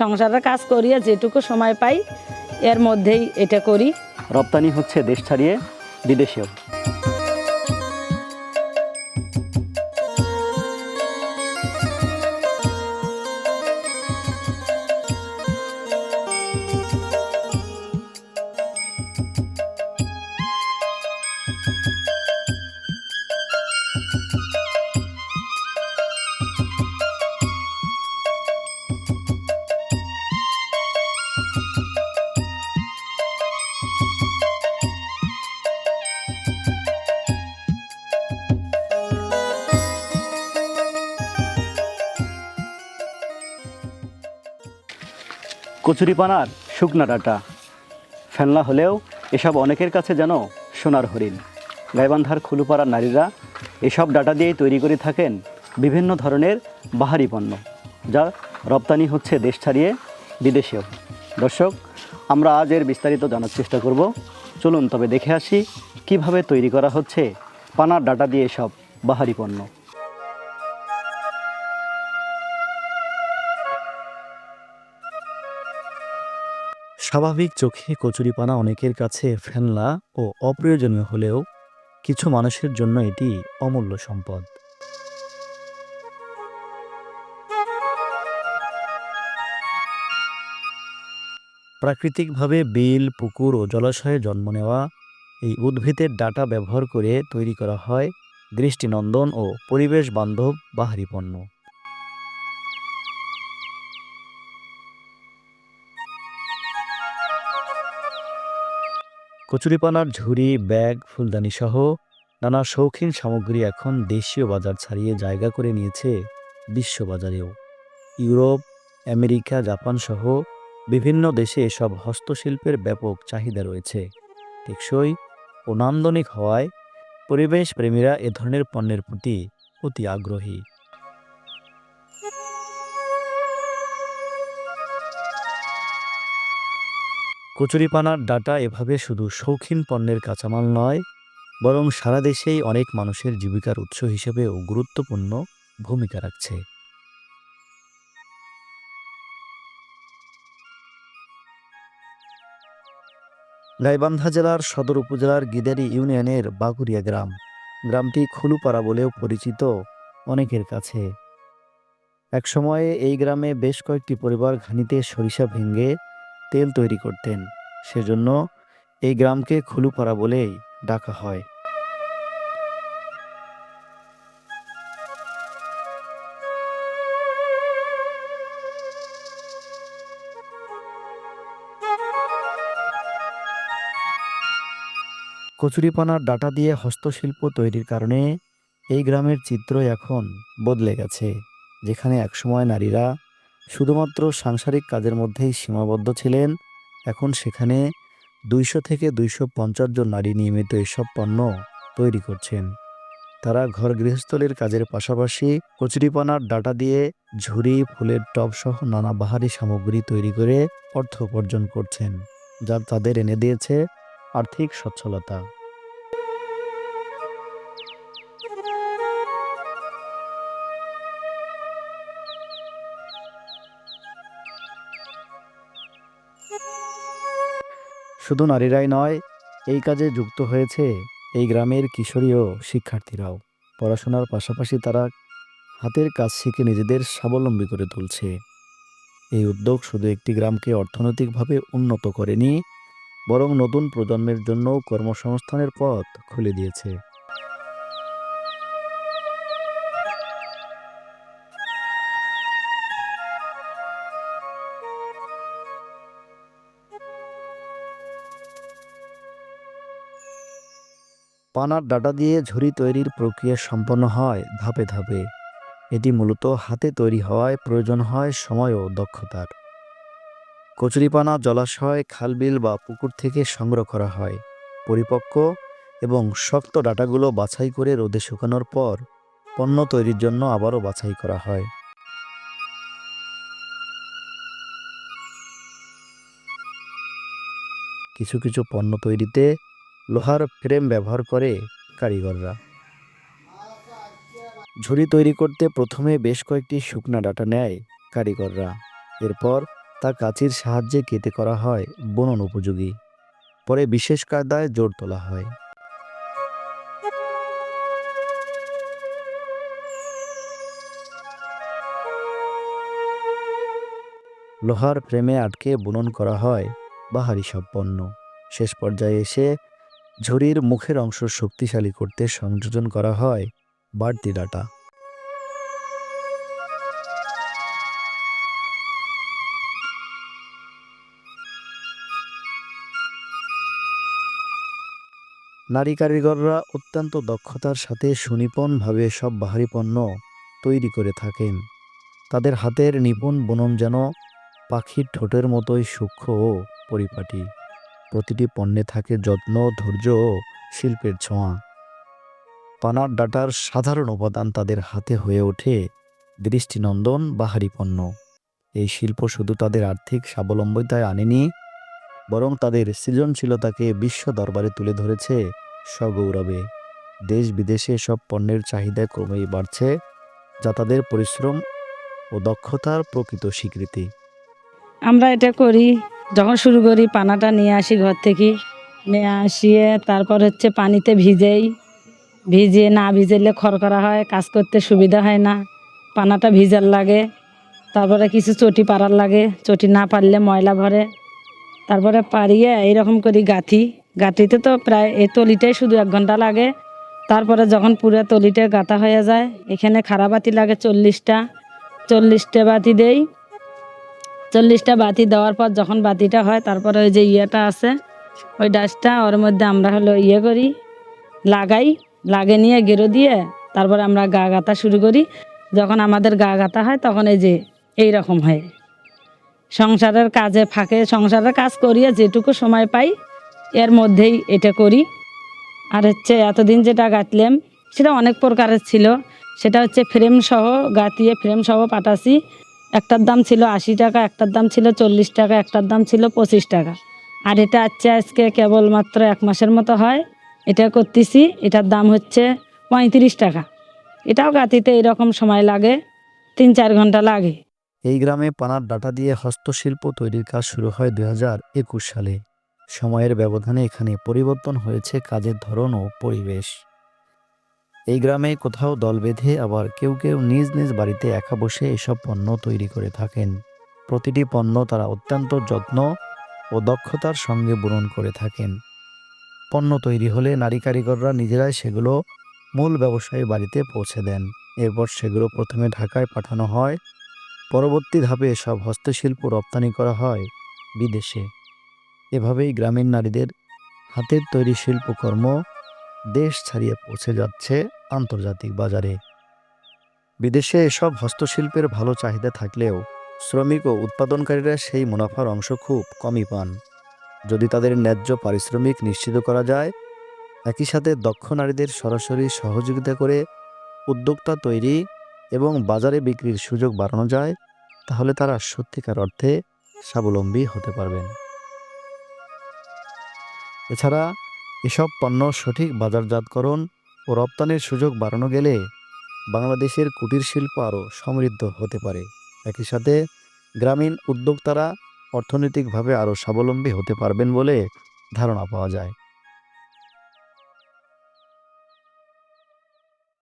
সংসারের কাজ করিয়ে যেটুকু সময় পাই, এর মধ্যেই এটা করি। রপ্তানি হচ্ছে দেশ ছাড়িয়ে বিদেশেও। কচুরিপানার শুকনা ডাটা। ফেলনা হলেও এসব অনেকের কাছে যেন সোনার হরিণ। গাইবান্ধার খুলুপাড়ার নারীরা এসব ডাটা দিয়েই তৈরি করে থাকেন বিভিন্ন ধরনের বাহারি পণ্য, যা রপ্তানি হচ্ছে দেশ ছাড়িয়ে বিদেশেও। দর্শক, আমরা আজ এর বিস্তারিত জানার চেষ্টা করব। চলুন তবে দেখে আসি কীভাবে তৈরি করা হচ্ছে পানার ডাটা দিয়ে সব বাহারি পণ্য। স্বাভাবিক চোখে কচুরিপানা অনেকের কাছে ফেলনা ও অপ্রয়োজনীয় হলেও কিছু মানুষের জন্য এটি অমূল্য সম্পদ। প্রাকৃতিকভাবে বিল, পুকুর ও জলাশয়ে জন্ম নেওয়া এই উদ্ভিদের ডাটা ব্যবহার করে তৈরি করা হয় দৃষ্টিনন্দন ও পরিবেশ বান্ধব বাহারি পণ্য। কচুরিপানার ঝুড়ি, ব্যাগ, ফুলদানি সহ নানা শৌখিন সামগ্রী এখন দেশীয় বাজার ছাড়িয়ে জায়গা করে নিয়েছে বিশ্ববাজারেও। ইউরোপ, আমেরিকা, জাপান সহ বিভিন্ন দেশে এসব হস্তশিল্পের ব্যাপক চাহিদা রয়েছে। টেকসই ও নান্দনিক হওয়ায় পরিবেশ প্রেমীরা এ ধরনের পণ্যের প্রতি অতি আগ্রহী। কচুরিপানার ডাটা এভাবে শুধু শৌখিন পণ্যের কাঁচামাল নয়, বরং সারা দেশেই অনেক মানুষের জীবিকার উৎস হিসেবেও গুরুত্বপূর্ণ ভূমিকা রাখছে। গাইবান্ধা জেলার সদর উপজেলার গিদারি ইউনিয়নের বাগুরিয়া গ্রাম, গ্রামটি খুলুপাড়া বলেও পরিচিত অনেকের কাছে। একসময়ে এই গ্রামে বেশ কয়েকটি পরিবার ঘানিতে সরিষা ভেঙে তেল তৈরি করতেন। সেজন্য এই গ্রামকে খুলুপাড়া বলেই ডাকা হয়। কচুরিপানার ডাটা দিয়ে হস্তশিল্প তৈরির কারণে এই গ্রামের চিত্র এখন বদলে গেছে, যেখানে একসময় নারীরা শুধুমাত্র সাংসারিক কাজের মধ্যেই সীমাবদ্ধ ছিলেন, এখন সেখানে দুইশো থেকে দুইশো পঞ্চাশ জন নারী নিয়মিত এসব পণ্য তৈরি করছেন। তারা ঘর গৃহস্থলীর কাজের পাশাপাশি কচুরিপানার ডাটা দিয়ে ঝুড়ি, ফুলের টব সহ নানা বাহারি সামগ্রী তৈরি করে অর্থ উপার্জন করছেন, যা তাদের এনে দিয়েছে আর্থিক সচ্ছলতা। শুধু নারীরাই নয়, এই কাজে যুক্ত হয়েছে এই গ্রামের কিশোরী ও শিক্ষার্থীরাও। পড়াশোনার পাশাপাশি তারা হাতের কাজ শিখে নিজেদের স্বাবলম্বী করে তুলছে। এই উদ্যোগ শুধু একটি গ্রামকে অর্থনৈতিকভাবে উন্নত করেনি, বরং নতুন প্রজন্মের জন্য কর্মসংস্থানের পথ খুলে দিয়েছে। পানার ডাটা দিয়ে ঝুড়ি তৈরির প্রক্রিয়া সম্পন্ন হয় ধাপে ধাপে। এটি মূলত হাতে তৈরি হওয়ায় প্রয়োজন হয় সময় ও দক্ষতার। কচুরিপানা জলাশয়, খালবিল বা পুকুর থেকে সংগ্রহ করা হয়। পরিপক্ক এবং শক্ত ডাটাগুলো বাছাই করে রোদে শুকানোর পর পণ্য তৈরির জন্য আবারও বাছাই করা হয়। কিছু কিছু পণ্য তৈরিতে লোহার ফ্রেম ব্যবহার করে কারিগররা। ঝুড়ি তৈরি করতে প্রথমে বেশ কয়েকটি শুকনা ডাটা নেয় কারিগররা। এরপর তা কাঁচির সাহায্যে কেটে করা হয় বুনন উপযোগী। পরে বিশেষ কায়দায় জোর তোলা হয়। লোহার ফ্রেমে আটকে বুনন করা হয় বাহারি সব পণ্য। শেষ পর্যায়ে এসে ঝুড়ির মুখের অংশ শক্তিশালী করতে সংযোজন করা হয় বাড়তি ডাটা। নারী কারিগররা অত্যন্ত দক্ষতার সাথে সুনিপুণভাবে সব বাহারি পণ্য তৈরি করে থাকেন। তাদের হাতের নিপুণ বনম যেন পাখির ঠোঁটের মতোই সূক্ষ্ম ও পরিপাটি। প্রতিটি পণ্যে থাকে যত্ন, ধৈর্য ও শিল্পের ছোঁয়া। পানার ডাটার সাধারণ উপাদান তাদের হাতে হয়ে ওঠে দৃষ্টিনন্দন বাহারি পণ্য এই শিল্প শুধু তাদের আর্থিক স্বাবলম্বিতায় আনেনি, বরং তাদের সৃজনশীলতাকে বিশ্ব দরবারে তুলে ধরেছে সগৌরবে। দেশ বিদেশে সব পণ্যের চাহিদা ক্রমেই বাড়ছে, যা তাদের পরিশ্রম ও দক্ষতার প্রকৃত স্বীকৃতি। আমরা এটা করি যখন শুরু করি, পানাটা নিয়ে আসি ঘর থেকে। নিয়ে আসিয়ে তারপর হচ্ছে পানিতে ভিজেই, ভিজিয়ে না ভিজেলে খড় করা হয়, কাজ করতে সুবিধা হয় না। পানাটা ভিজার লাগে, তারপরে কিছু চটি পাড়ার লাগে, চটি না পারলে ময়লা ভরে। তারপরে পারিয়ে এইরকম করি গাঁথি। গাঁথিতে তো প্রায় এই তলিটাই শুধু এক ঘণ্টা লাগে। তারপরে যখন পুরো তলিটা গাঁথা হয়ে যায়, এখানে খারাপ বাতি লাগে চল্লিশটা। চল্লিশটা বাতি দেই। চল্লিশটা বাতি দেওয়ার পর যখন বাতিটা হয়, তারপরে ওই যে ইয়েটা আছে, ওই ডাসটা ওর মধ্যে আমরা হলো ইয়ে করি, লাগাই লাগে নিয়ে গেরো দিয়ে তারপরে আমরা গা গাঁথা শুরু করি। যখন আমাদের গা গাঁথা হয়, তখন এই যে এই রকম হয়। সংসারের কাজে ফাঁকে, সংসারের কাজ করিয়ে যেটুকু সময় পাই, এর মধ্যেই এটা করি। আর হচ্ছে এতদিন যেটা গাঁথলাম, সেটা অনেক প্রকারের ছিল। সেটা হচ্ছে ফ্রেম সহ গাঁথিয়ে ফ্রেম সহ পাঠাছি একটার দাম ছিল আশি টাকা, একটার দাম ছিল চল্লিশ টাকা, একটার দাম ছিল পঁচিশ টাকা। আর এটা হচ্ছে আজকে কেবলমাত্র এক মাসের মতো হয়। এটা করতেছি, এটার দাম হচ্ছে পঁয়ত্রিশ টাকা। এটাও গাঁথিতে এরকম সময় লাগে, তিন চার ঘণ্টা লাগে। এই গ্রামে পানার ডাটা দিয়ে হস্তশিল্প তৈরির কাজ শুরু হয় দুই হাজার একুশ সালে। সময়ের ব্যবধানে এখানে পরিবর্তন হয়েছে কাজের ধরন ও পরিবেশ। এই গ্রামে কোথাও দল বেঁধে আবার কেউ কেউ নিজ নিজ বাড়িতে একা বসে এসব পণ্য তৈরি করে থাকেন। প্রতিটি পণ্য তারা অত্যন্ত যত্ন ও দক্ষতার সঙ্গে বুনন করে থাকেন। পণ্য তৈরি হলে নারী কারিগররা নিজেরাই সেগুলো মূল ব্যবসায়ী বাড়িতে পৌঁছে দেন। এরপর সেগুলো প্রথমে ঢাকায় পাঠানো হয়। পরবর্তী ধাপে সব হস্তশিল্প রপ্তানি করা হয় বিদেশে। এভাবেই গ্রামীণ নারীদের হাতের তৈরি শিল্পকর্ম দেশ ছাড়িয়ে পৌঁছে যাচ্ছে আন্তর্জাতিক বাজারে। বিদেশে এসব হস্তশিল্পের ভালো চাহিদা থাকলেও শ্রমিক ও উৎপাদনকারীরা সেই মুনাফার অংশ খুব কমই পান। যদি তাদের ন্যায্য পারিশ্রমিক নিশ্চিত করা যায়, একই সাথে দক্ষ নারীদের সরাসরি সহযোগিতা করে উদ্যোক্তা তৈরি এবং বাজারে বিক্রির সুযোগ বাড়ানো যায়, তাহলে তারা সত্যিকার অর্থে স্বাবলম্বী হতে পারবেন। এছাড়া এসব পণ্য সঠিক বাজারজাতকরণ ও রপ্তানির সুযোগ বাড়ানো গেলে বাংলাদেশের কুটির শিল্প আরও সমৃদ্ধ হতে পারে। একই সাথে গ্রামীণ উদ্যোক্তারা অর্থনৈতিকভাবে আরও স্বাবলম্বী হতে পারবেন বলে ধারণা পাওয়া যায়।